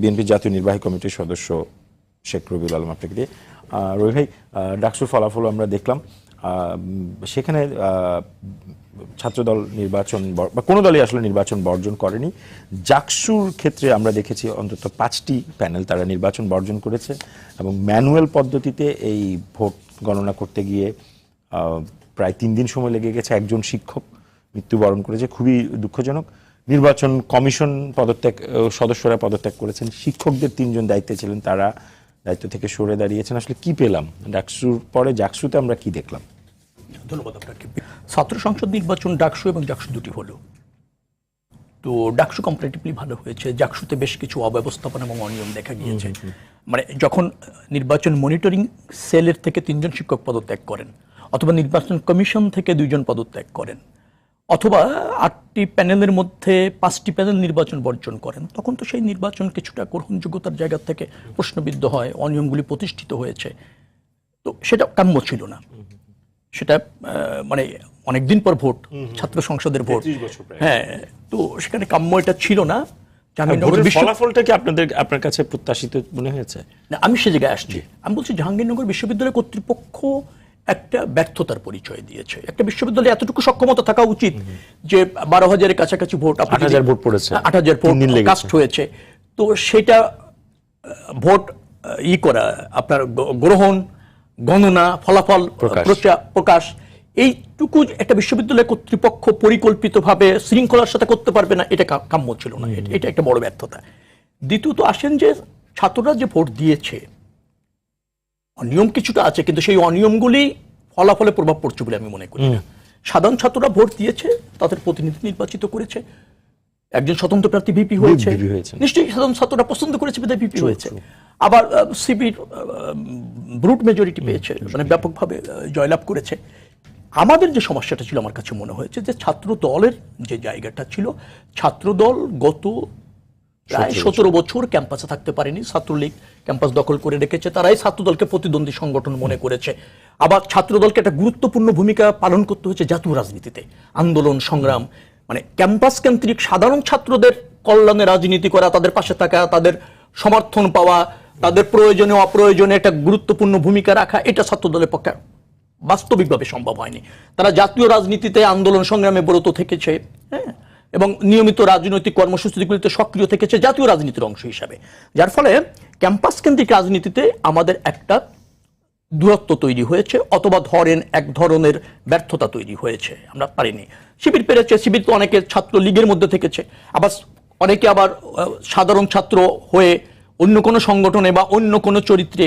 BNP জাতীয় নির্বাহী কমিটির সদস্য শেখ রবিউল আলম আপনাকে দিয়ে। রবি ভাই ডাকসুর ফলাফল আমরা দেখলাম। সেখানে ছাত্রদল নির্বাচন বা কোনো দলই আসলে নির্বাচন বর্জন করেনি। জাকসুর ক্ষেত্রে আমরা দেখেছি অন্তত পাঁচটি প্যানেল তারা নির্বাচন বর্জন করেছে এবং ম্যানুয়াল পদ্ধতিতে এই ভোট গণনা করতে গিয়ে প্রায় তিন দিন সময় লেগে গেছে। একজন শিক্ষক মৃত্যুবরণ করেছে। খুবই দুঃখজনক। নির্বাচন কমিশন পদত্যাগ সদস্যরা পদত্যাগ করেছেন। শিক্ষকদের তিনজন দায়িত্বে ছিলেন তারা দায়িত্ব থেকে সরে দাঁড়িয়েছেন। আসলে কি পেলাম? ডাকসুর পরে জাকসুতে আমরা কি দেখলাম? ধন্যবাদ আপনাকে। ছাত্র সংসদ নির্বাচন ডাকসু এবং ডাকসু দুটি হলো। তো ডাকসু কম্পারেটিভলি ভালো হয়েছে। জাকসুতে বেশ কিছু অব্যবস্থাপনা এবং অনিয়ম দেখা গিয়েছে। মানে যখন নির্বাচন মনিটরিং সেলের থেকে তিনজন শিক্ষক পদত্যাগ করেন অথবা নির্বাচন কমিশন থেকে দুইজন পদত্যাগ করেন অথবা আটটি প্যানেলের মধ্যে পাঁচটি প্যানেল নির্বাচন বর্জন করেন। তখন তো সেই নির্বাচন কিছুটা গ্রহণযোগ্যতার জায়গা থেকে প্রশ্নবিদ্ধ হয় অনিয়মগুলি প্রতিষ্ঠিত হয়েছে। তো সেটা কাম্য ছিল না। সেটা মানে অনেকদিন পর ভোট ছাত্র সংসদের ভোট। 33 বছর প্রায়। হ্যাঁ তো সেখানে কাম্য এটা ছিল না। ফলাফলটা কি আপনাদের আপনার কাছে প্রত্যাশিত মনে হয়েছে? না, আমি সে জায়গায় আসছি। আমি বলছি জাহাঙ্গীরনগর বিশ্ববিদ্যালয় কর্তৃপক্ষ একটা ব্যর্থতার পরিচয় দিয়েছে একটা বিশ্ববিদ্যালয়ে এতটুকু সক্ষমতা থাকা উচিত যে বারো হাজারের কাছাকাছি ভোট যদি- 8,000 ভোট পড়েছে। আট হাজার ভোট। কাস্ট হয়েছে তো সেটা ভোট ই করা আপনার গ্রহণ গণনা ফলাফল প্রকাশ। প্রকাশ এইটুকু একটা বিশ্ববিদ্যালয় কর্তৃপক্ষ পরিকল্পিতভাবে শৃঙ্খলার সাথে করতে পারবে না এটা কাম্য ছিল না এটা একটা বড় ব্যর্থতা দ্বিতীয়ত আসেন যে ছাত্ররা যে ভোট দিয়েছে অনিয়ম কিছুটা আছে কিন্তু সেই অনিয়মগুলি ফলাফলে প্রভাব পড়ছে বলে আমি মনে করি না। সাধারণ ছাত্ররা ভোট দিয়েছে তাদের প্রতিনিধি নির্বাচিত করেছে একজন স্বতন্ত্র প্রার্থী ভিপি হয়েছে। নিশ্চয়ই সাধারণ ছাত্ররা পছন্দ করেছে বিধায় ভিপি হয়েছে। আবার সিবির ব্রুট মেজরিটি পেয়েছে মানে ব্যাপকভাবে জয়লাভ করেছে। আমাদের যে সমস্যাটা ছিল আমার কাছে মনে হয়েছে যে ছাত্র দলের যে জায়গাটা ছিল ছাত্র দল গত প্রায় সতেরো বছর ক্যাম্পাসে থাকতে পারেনি। ছাত্রলীগ ক্যাম্পাস দখল করে রেখেছে। তারাই ছাত্রদলকে প্রতিদ্বন্দ্বী সংগঠন মনে করেছে। আবার ছাত্রদলকে একটা গুরুত্বপূর্ণ ভূমিকা পালন করতে হয়েছে জাতীয় রাজনীতিতে। আন্দোলন সংগ্রাম মানে ক্যাম্পাস কেন্দ্রিক সাধারণ ছাত্রদের কল্যাণে রাজনীতি করা তাদের পাশে থাকা তাদের সমর্থন পাওয়া তাদের প্রয়োজনে অপ্রয়োজনে একটা গুরুত্বপূর্ণ ভূমিকা রাখা এটা ছাত্রদলের পক্ষে বাস্তবিকভাবে সম্ভব হয়নি। তারা জাতীয় রাজনীতিতে আন্দোলন সংগ্রামে ব্রত থেকেছে। হ্যাঁ এবং নিয়মিত রাজনৈতিক কর্মসূচিগুলিতে সক্রিয় থেকেছে জাতীয় রাজনীতির অংশ হিসাবে। যার ফলে ক্যাম্পাস কেন্দ্রিক রাজনীতিতে আমাদের একটা দূরত্ব তৈরি হয়েছে, অথবা ধরেন এক ধরনের ব্যর্থতা তৈরি হয়েছে, আমরা পারিনি। শিবির পেরেছে, শিবির তো অনেকে ছাত্র লীগের মধ্যে থেকেছে, আবার অনেকে আবার সাধারণ ছাত্র হয়ে অন্য কোনো সংগঠনে বা অন্য কোনো চরিত্রে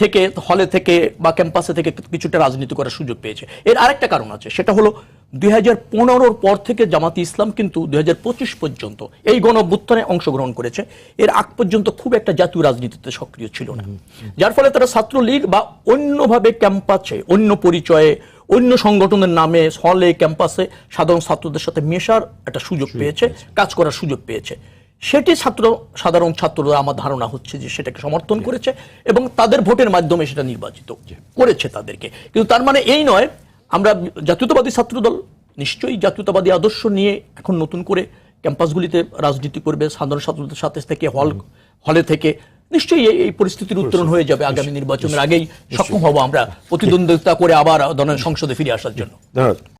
থেকে হলে থেকে বা ক্যাম্পাসে থেকে কিছুটা রাজনীতি করার সুযোগ পেয়েছে। এর আরেকটা কারণ আছে সেটা হলো দুই হাজার পনেরোর পর থেকে জামাতি ইসলাম কিন্তু দুই হাজার পঁচিশ পর্যন্ত এই গণ অভ্যুত্থানে অংশগ্রহণ করেছে। এর আগ পর্যন্ত খুব একটা জাতীয় রাজনীতিতে সক্রিয় ছিল না। যার ফলে তারা ছাত্রলীগ বা অন্যভাবে ক্যাম্পাসে অন্য পরিচয়ে অন্য সংগঠনের নামে হলে ক্যাম্পাসে সাধারণ ছাত্রদের সাথে মেশার একটা সুযোগ পেয়েছে। কাজ করার সুযোগ পেয়েছে। সেটি ছাত্র সাধারণ ছাত্ররা আমার ধারণা হচ্ছে যে সেটাকে সমর্থন করেছে এবং তাদের ভোটের মাধ্যমে সেটা নির্বাচিত করেছে তাদেরকে। কিন্তু তার মানে এই নয় আমরা জাতীয়তাবাদী ছাত্রদল নিশ্চয়ই জাতীয়তাবাদী আদর্শ নিয়ে এখন নতুন করে ক্যাম্পাসগুলিতে রাজনীতি করবে সাধারণ ছাত্রদের সাথে থেকে হল হলে থেকে নিশ্চয়ই এই- এই পরিস্থিতির উত্তরণ হয়ে যাবে আগামী নির্বাচনের আগেই। সক্ষম হব আমরা প্রতিদ্বন্দ্বিতা করে আবার সংসদে ফিরে আসার জন্য। ধন্যবাদ।